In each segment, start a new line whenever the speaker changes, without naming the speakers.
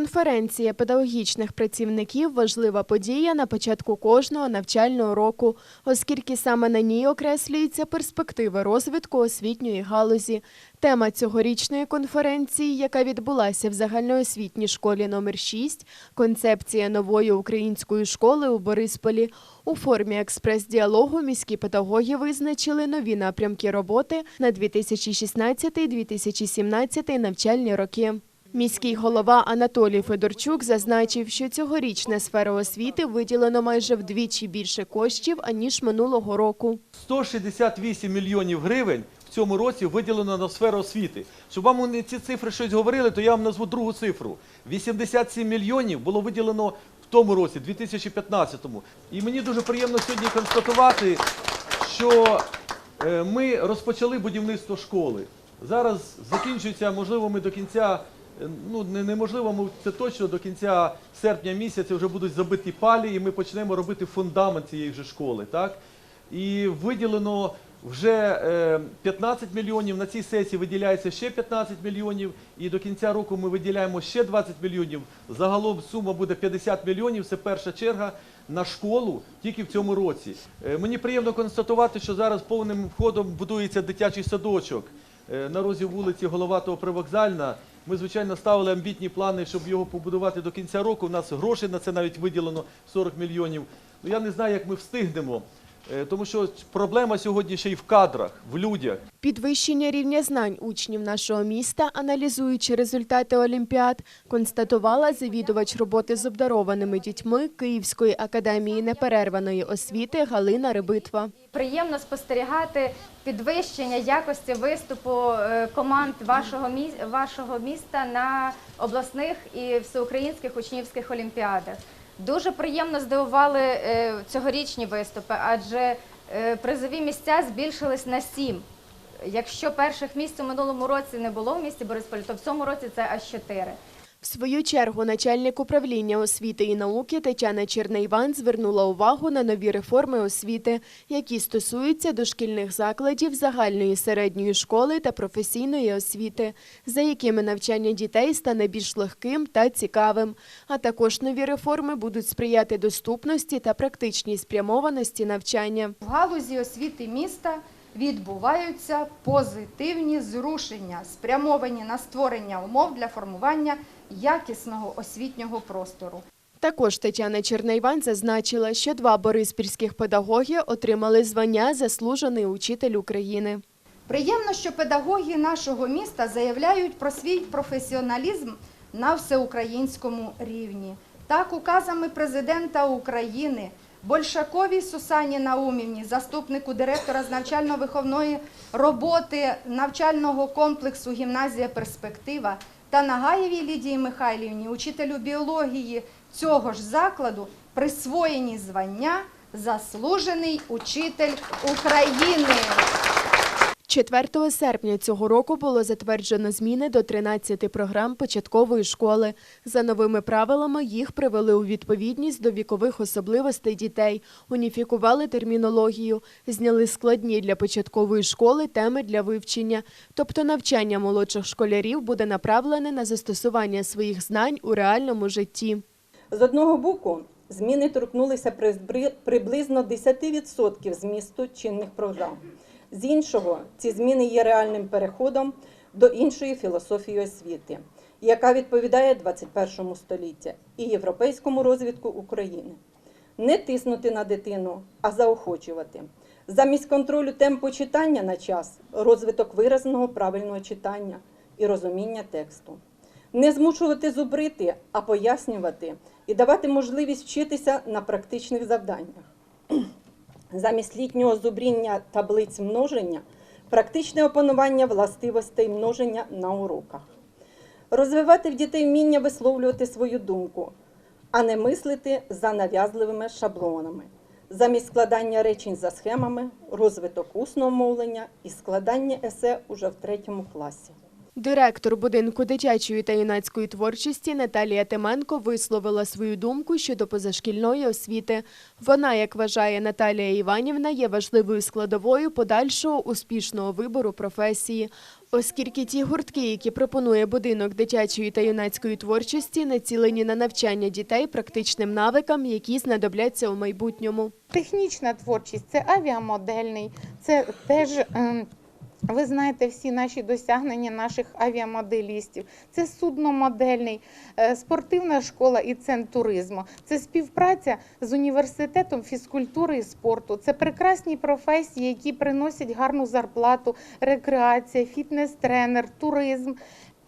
Конференція педагогічних працівників важлива подія на початку кожного навчального року, оскільки саме на ній окреслюються перспективи розвитку освітньої галузі. Тема цьогорічної конференції, яка відбулася в загальноосвітній школі номер 6 концепція нової української школи у Борисполі. У формі експрес-діалогу міські педагоги визначили нові напрямки роботи на 2016-2017 навчальні роки. Міський голова Анатолій Федорчук зазначив, що цьогоріч на сферу освіти виділено майже вдвічі більше коштів, аніж минулого року.
168 мільйонів гривень в цьому році виділено на сферу освіти. Щоб вам ці цифри щось говорили, то я вам назву другу цифру. 87 мільйонів було виділено в тому році, 2015-му. І мені дуже приємно сьогодні констатувати, що е, ми розпочали будівництво школи. Зараз закінчується, можливо, ми до кінця, ну неможливо, це точно до кінця серпня місяця вже будуть забиті палі, і ми почнемо робити фундамент цієї вже школи. Так? І виділено вже е, 15 мільйонів. На цій сесії виділяється ще 15 мільйонів. І до кінця року ми виділяємо ще 20 мільйонів. Загалом сума буде 50 мільйонів. Це перша черга на школу тільки в цьому році. Е, Мені приємно констатувати, що зараз повним ходом будується дитячий садочок е, на розі вулиці Головатого Привокзальна. Ми, звичайно, ставили амбітні плани, щоб його побудувати до кінця року. У нас грошей на це навіть виділено 40 мільйонів. Ну я не знаю, як ми встигнемо, е, тому що проблема сьогодні ще й в кадрах, в людях.
Підвищення рівня знань учнів нашого міста, аналізуючи результати олімпіад, констатувала завідувач роботи з обдарованими дітьми Київської академії неперерваної освіти Галина Рибитва.
Приємно спостерігати підвищення якості виступу е, команд вашого міс- вашого міста на обласних і всеукраїнських учнівських олімпіадах. Дуже приємно здивували е, цьогорічні виступи, адже е, призові місця збільшились на сім. Якщо перших місць у минулому році не було в місті Борисполі, то в цьому році це аж чотири.
Свою чергу начальник управління освіти і науки Тетяна Чернейван звернула увагу на нові реформи освіти, які стосуються дошкільних закладів загальної середньої школи та професійної освіти, за якими навчання дітей стане більш легким та цікавим. А також нові реформи будуть сприяти доступності та практичній спрямованості навчання.
В галузі освіти міста відбуваються позитивні зрушення, спрямовані на створення умов для формування якісного освітнього простору.
Також Тетяна Чернейван зазначила, що два бориспільських педагоги отримали звання Заслужений учитель України.
Приємно, що педагоги нашого міста заявляють про свій професіоналізм на всеукраїнському рівні. Так, указами президента України Большаковій Сусані Наумівні, заступнику директора з навчально-виховної роботи навчального комплексу Гімназія Перспектива та Нагаєвій Лідії Михайлівні, учителю біології цього ж закладу, присвоєні звання Заслужений учитель України.
4 серпня цього року було затверджено зміни до 13 програм початкової школи. За новими правилами їх привели у відповідність до вікових особливостей дітей, уніфікували термінологію, зняли складні для початкової школи теми для вивчення. Тобто навчання молодших школярів буде направлене на застосування своїх знань у реальному житті.
З одного боку, зміни торкнулися приблизно 10% змісту чинних програм. З іншого, ці зміни є реальним переходом до іншої філософії освіти, яка відповідає 21 століття і європейському розвитку України. Не тиснути на дитину, а заохочувати. Замість контролю темпу читання на час розвиток виразного правильного читання і розуміння тексту. Не змушувати зубрити, а пояснювати і давати можливість вчитися на практичних завданнях. Замість літнього зубріння таблиць множення, практичне опанування властивостей множення на уроках. Розвивати в дітей вміння висловлювати свою думку, а не мислити за нав'язливими шаблонами. Замість складання речень за схемами, розвиток усного мовлення і складання есе уже в третьому класі.
Директор будинку дитячої та юнацької творчості Наталія Тименко висловила свою думку щодо позашкільної освіти. Вона, як вважає Наталія Іванівна, є важливою складовою подальшого успішного вибору професії, оскільки ті гуртки, які пропонує будинок дитячої та юнацької творчості, націлені на навчання дітей практичним навикам, які знадобляться у майбутньому.
Технічна творчість це авіамодельний, це теж. Ви знаєте всі наші досягнення наших авіамоделістів. Це судномодельний, е, спортивна школа і центр туризму. Це співпраця з університетом фізкультури і спорту. Це прекрасні професії, які приносять гарну зарплату, рекреація, фітнес-тренер, туризм.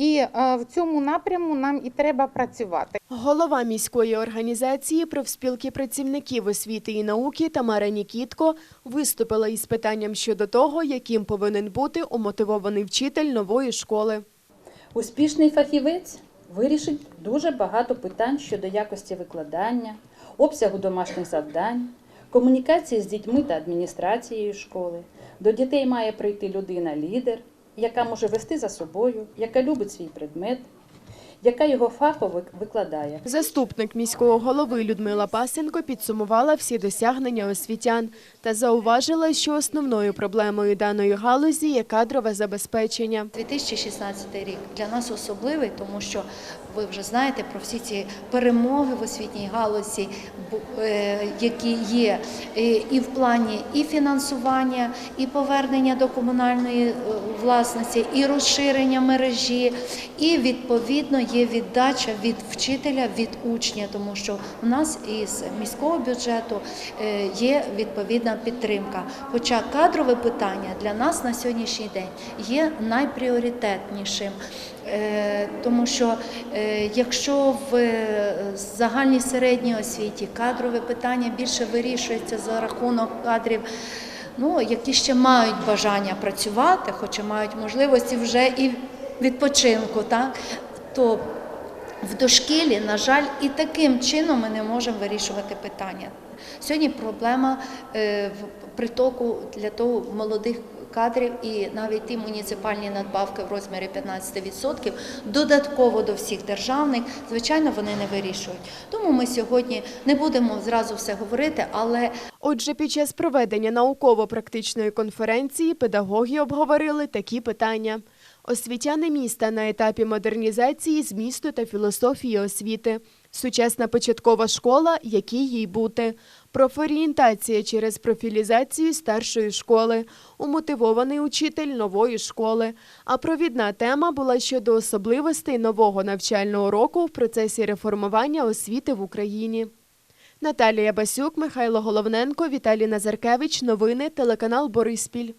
І е, в цьому напряму нам і треба працювати.
Голова міської організації профспілки працівників освіти і науки Тамара Нікітко виступила із питанням щодо того, яким повинен бути умотивований вчитель нової школи.
Успішний фахівець вирішить дуже багато питань щодо якості викладання, обсягу домашніх завдань, комунікації з дітьми та адміністрацією школи. До дітей має прийти людина-лідер, яка може вести за собою, яка любить свій предмет, яка його фахово викладає.
Заступник міського голови Людмила Пасенко підсумувала всі досягнення освітян та зауважила, що основною проблемою даної галузі є кадрове забезпечення.
2016 рік для нас особливий, тому що ви вже знаєте про всі ці перемоги в освітній галузі, е, які є е, і в плані і фінансування, і повернення до комунальної е, власності, і розширення мережі, і відповідно є віддача від вчителя від учня, тому що у нас із міського бюджету е, є відповідна підтримка. Хоча кадрове питання для нас на сьогоднішній день є найпріоритетнішим. Е, Тому що е, якщо в загальній середній освіті кадрове питання більше вирішується за рахунок кадрів, ну, які ще мають бажання працювати, хоча мають можливості вже і відпочинку, так, то в дошкілі, на жаль, і таким чином ми не можемо вирішувати питання. Сьогодні проблема е, в притоку для того молодих кадрів і навіть ті муніципальні надбавки в розмірі 15% додатково до всіх державних, звичайно, вони не вирішують. Тому ми сьогодні не будемо зразу все говорити, але
Отже, під час проведення науково-практичної конференції педагоги обговорили такі питання. Освітяни міста на етапі модернізації змісту та філософії освіти, сучасна початкова школа, якій їй бути, профорієнтація через профілізацію старшої школи, умотивований учитель нової школи. А провідна тема була щодо особливостей нового навчального року в процесі реформування освіти в Україні. Наталія Басюк, Михайло Головненко, Віталій Назаркевич. Новини телеканал Бориспіль.